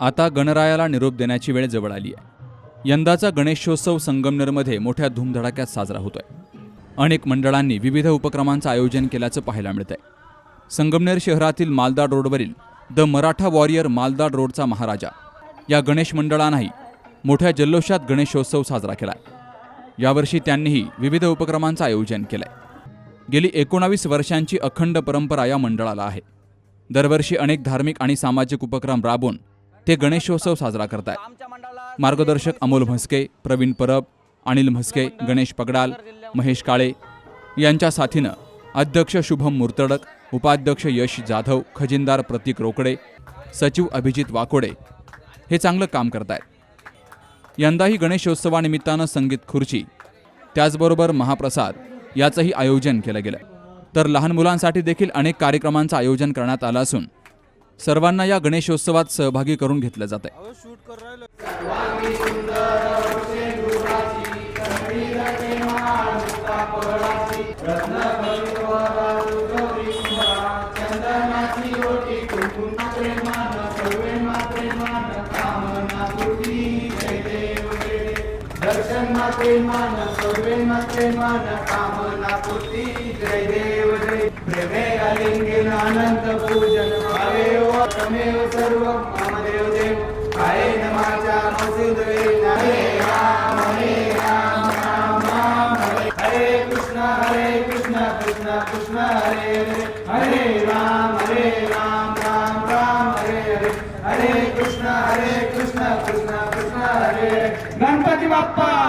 आता गणरायाला निरोप देण्याची वेळ जवळ आली आहे. यंदाचा गणेशोत्सव संगमनेरमध्ये मोठ्या धूमधडाक्यात साजरा होतोय. अनेक मंडळांनी विविध उपक्रमांचं आयोजन केल्याचं पाहायला मिळत आहे संगमनेर शहरातील मालदाड रोडवरील द मराठा वॉरियर मालदाड रोडचा महाराजा या गणेश मंडळानंही मोठ्या जल्लोषात गणेशोत्सव साजरा केलाय. यावर्षी त्यांनीही विविध उपक्रमांचं आयोजन केलंय. गेली एकोणावीस वर्षांची अखंड परंपरा या मंडळाला आहे. दरवर्षी अनेक धार्मिक आणि सामाजिक उपक्रम राबवून ते गणेशोत्सव साजरा करतायत. मार्गदर्शक अमोल म्हस्के प्रवीण परब अनिल म्हस्के गणेश पगडाल महेश काळे यांच्या साथीनं अध्यक्ष शुभम मुर्तडक उपाध्यक्ष यश जाधव खजिनदार प्रतीक रोकडे सचिव अभिजित वाकोडे हे चांगलं काम करतायत. यंदाही गणेशोत्सवानिमित्तानं संगीत खुर्ची त्याचबरोबर महाप्रसाद याचंही आयोजन केलं गेलं तर लहान मुलांसाठी देखील अनेक कार्यक्रमांचं आयोजन करण्यात आलं असून सर्वांना या गणेशोत्सवात सहभागी करून घेतलं जात आहे दर्शन मात्रे मान सर्वे तमेव सर्व देव हरे राम हरे राम राम राम हरे. हरे कृष्ण हरे कृष्ण कृष्ण कृष्ण हरे हरे. हरे राम हरे राम राम राम हरे हरे. हरे कृष्ण हरे कृष्ण कृष्ण कृष्ण हरे गणपती बाप्पा!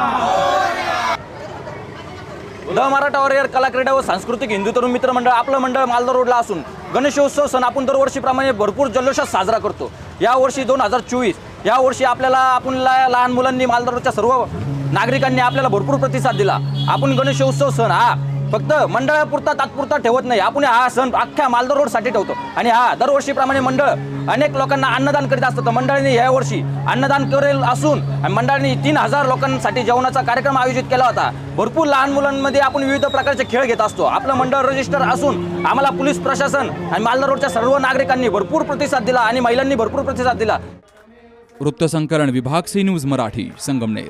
मराठा वॉरियर कलाक्रीडा व सांस्कृतिक हिंदू तरुण मित्र मंडळ आपलं मंडळ मालदा रोडला असून गणेशोत्सव सण आपण दरवर्षीप्रमाणे भरपूर जल्लोषात साजरा करतो. यावर्षी दोन हजार चोवीस यावर्षी आपल्याला आपण लहान मुलांनी मालदारच्या रोडच्या सर्व नागरिकांनी आपल्याला भरपूर प्रतिसाद दिला. आपण गणेशोत्सव सण हा फक्त मंडळापुरता तात्पुरता ठेवत नाही. आपण हा सण अख्ख्या मालदार रोडसाठी ठेवतो. आणि हा दरवर्षीप्रमाणे मंडळ अनेक लोकांना अन्नदान करीत असतं तर मंडळाने या वर्षी अन्नदान करेल असून आणि तीन हजार लोकांसाठी जेवणाचा कार्यक्रम आयोजित केला होता. भरपूर लहान मुलांमध्ये आपण विविध प्रकारचे खेळ घेत असतो. आपलं मंडळ रजिस्टर असून आम्हाला पोलीस प्रशासन आणि मालदा रोडच्या सर्व नागरिकांनी भरपूर प्रतिसाद दिला आणि महिलांनी भरपूर प्रतिसाद दिला. वृत्तसंकलन विभाग सी न्यूज मराठी संगमनेर.